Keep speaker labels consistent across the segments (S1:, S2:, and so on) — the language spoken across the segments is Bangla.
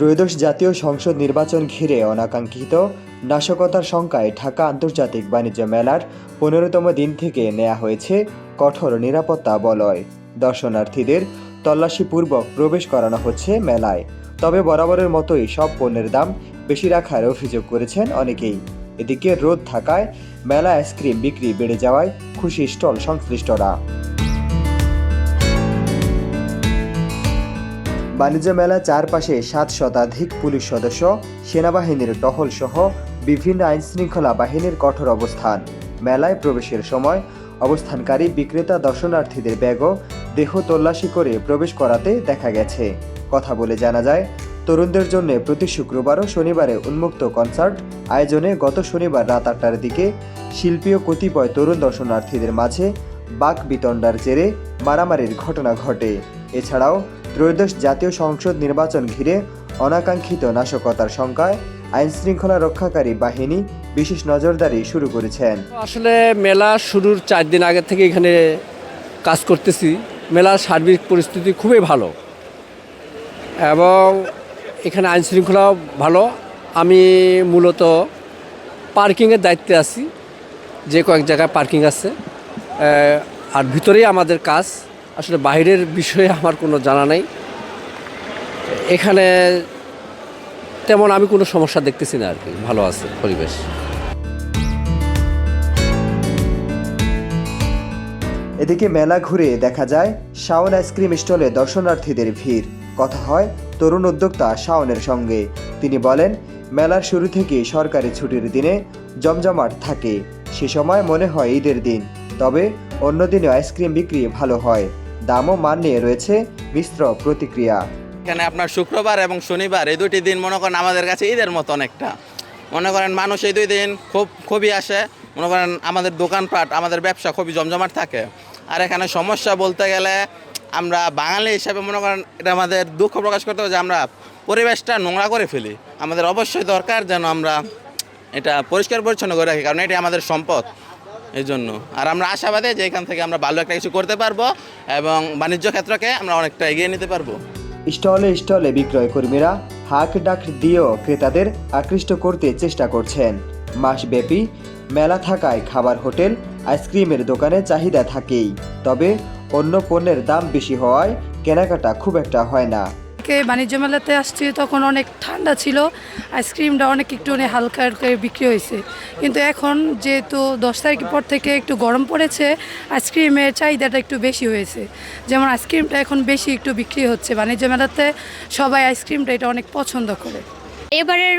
S1: ত্রয়োদশ জাতীয় সংসদ নির্বাচন ঘিরে অনাকাঙ্ক্ষিত নাশকতার শঙ্কায় ঢাকা আন্তর্জাতিক বাণিজ্য মেলার পনেরোতম দিন থেকে নেওয়া হয়েছে কঠোর নিরাপত্তা বলয়। দর্শনার্থীদের তল্লাশিপূর্বক প্রবেশ করানো হচ্ছে মেলায়। তবে বরাবরের মতোই সব পণ্যের দাম বেশি রাখার অভিযোগ করেছেন অনেকেই। এদিকে রোদ থাকায় মেলা আইসক্রিম বিক্রি বেড়ে যাওয়ায় খুশি স্টল সংশ্লিষ্টরা। বাণিজ্য মেলা চারপাশে সাত শতাধিক পুলিশ সদস্য, সেনাবাহিনীর টহল সহ বিভিন্ন আইন শৃঙ্খলা বাহিনীর কঠোর অবস্থান। মেলায় প্রবেশের সময় অবস্থানকারী বিক্রেতা দর্শনার্থীদের ব্যাগও দেহ তল্লাশি করে প্রবেশ করাতে দেখা গেছে। কথা বলে জানা যায়, তরুণদের জন্য প্রতি শুক্রবার ও শনিবারে উন্মুক্ত কনসার্ট আয়োজনে গত শনিবার রাত আটটার দিকে শিল্পী ও কতিপয় তরুণ দর্শনার্থীদের মাঝে বাক বিতণ্ডার জেরে মারামারির ঘটনা ঘটে। এছাড়াও ত্রয়োদশ জাতীয় সংসদ নির্বাচন ঘিরে অনাকাঙ্ক্ষিত নাশকতার শঙ্কায় আইন শৃঙ্খলা রক্ষাকারী বাহিনী বিশেষ নজরদারি শুরু করেছেন।
S2: আসলে মেলা শুরুর চার দিন আগে থেকে এখানে কাজ করতেছি। মেলার সার্বিক পরিস্থিতি খুবই ভালো। এবং এখানে আইন শৃঙ্খলাও ভালো। আমি মূলত পার্কিংয়ের দায়িত্বে আছি। যে কয়েক জায়গায় পার্কিং আছে। আর ভিতরেই আমাদের কাজ। আসলে বাইরের বিষয়ে আমার কোনো জানা নেই। এখানে তেমন আমি কোনো সমস্যা দেখতেছি না আর কি ভালো আছে পরিবেশ।
S1: এদিকে মেলা ঘুরে দেখা যায় শাওন আইসক্রিম স্টলে দর্শনার্থীদের ভিড়। কথা হয় তরুণ উদ্যোক্তা শাওনের সঙ্গে। তিনি বলেন, মেলার শুরু থেকে সরকারি ছুটির দিনে জমজমাট থাকে। সে সময় মনে হয় ঈদের দিন, তবে অন্য দিনে আইসক্রিম বিক্রি ভালো হয়। দামও মান নিয়ে রয়েছে মিশ্র প্রতিক্রিয়া।
S3: এখানে আপনার শুক্রবার এবং শনিবার এই দুটি দিন মনে করেন আমাদের কাছে ঈদের মতো অনেকটা। মনে করেন মানুষ এই দুই দিন খুব, খুবই আসে। মনে করেন আমাদের দোকানপাট, আমাদের ব্যবসা খুবই জমজমাট থাকে। আর এখানে সমস্যা বলতে গেলে আমরা বাঙালি হিসাবে মনে করেন এটা আমাদের দুঃখ প্রকাশ করতে হবে যে আমরা পরিবেশটা নোংরা করে ফেলি। আমাদের অবশ্যই দরকার যেন আমরা এটা পরিষ্কার পরিচ্ছন্ন করে রাখি, কারণ এটি আমাদের সম্পদ। এই জন্য আর আমরা আশাবাদী যে এখান থেকে আমরা ভালো একটা কিছু করতে পারব এবং বাণিজ্য ক্ষেত্রকে আমরা অনেকটা এগিয়ে নিতে পারব।
S1: স্টলে স্টলে বিক্রয় কর্মীরা হাক ডাক দিয়েও ক্রেতাদের আকৃষ্ট করতে চেষ্টা করছেন। মাসব্যাপী মেলা থাকায় খাবার, হোটেল, আইসক্রিমের দোকানে চাহিদা থাকেই। তবে অন্য পণ্যের দাম বেশি হওয়ায় কেনাকাটা খুব একটা হয় না।
S4: কে বাণিজ্য মেলাতে আসছি, তখন অনেক ঠান্ডা ছিল। আইসক্রিমটা অনেক একটু, অনেক হালকা হালকা বিক্রি হয়েছে। কিন্তু এখন যেহেতু দশ তারিখ পর থেকে একটু গরম পড়েছে, আইসক্রিমের চাহিদাটা একটু বেশি হয়েছে। যেমন আইসক্রিমটা এখন বেশি একটু বিক্রি হচ্ছে বাণিজ্য মেলাতে, সবাই আইসক্রিমটা এটা অনেক পছন্দ করে।
S5: এবারের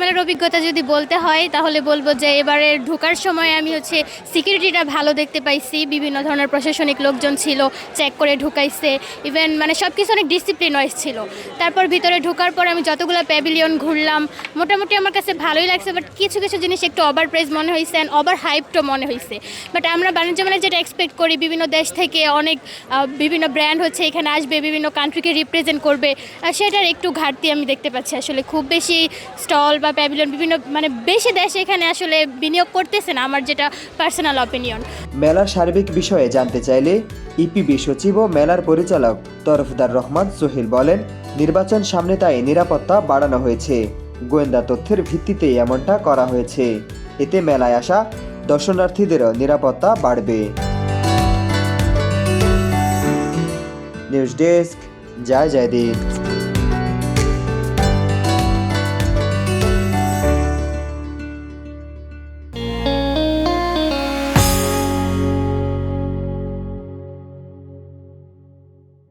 S5: মেলার অভিজ্ঞতা যদি বলতে হয়, তাহলে বলব যে এবারে ঢোকার সময় আমি হচ্ছে সিকিউরিটিটা ভালো দেখতে পাইছি। বিভিন্ন ধরনের প্রশাসনিক লোকজন ছিল চেক করে ঢুকাইছে। ইভেন মানে সব কিছু অনেক ডিসিপ্লিন ওয়াইজ ছিল। তারপর ভিতরে ঢোকার পর আমি যতগুলো প্যাভিলিয়ন ঘুরলাম, মোটামুটি আমার কাছে ভালোই লাগছে বাট কিছু কিছু জিনিস একটু ওভার প্রাইস মনে হয়েছে অ্যান্ড ওভার হাইপটও মনে হয়েছে বাট আমরা বাণিজ্য মেলায় যেটা এক্সপেক্ট করি, বিভিন্ন দেশ থেকে অনেক বিভিন্ন ব্র্যান্ড হচ্ছে এখানে আসবে, বিভিন্ন কান্ট্রিকে রিপ্রেজেন্ট করবে। সেটার একটু ঘাটতি আমি দেখতে পাচ্ছি আসলে। খুব বেশি স্টল বা প্যাভিলিয়ন বিভিন্ন মানে বেশি দেশ এখানে আসলে বিনিয়োগ করতেছে না, আমার যেটা পার্সোনাল অপিনিয়ন
S1: মেলার সার্বিক বিষয়ে জানতে চাইলে ইপিবি সচিব ও মেলার পরিচালক তরফদার রহমান সোহেল বলেন, নির্বাচন সামনে তাই নিরাপত্তা বাড়ানো হয়েছে। গোয়েন্দা তথ্যের ভিত্তিতে এমনটা করা হয়েছে। এতে মেলায় আসা দর্শনার্থীদেরও নিরাপত্তা বাড়বে। News desk, Joy Joydeep.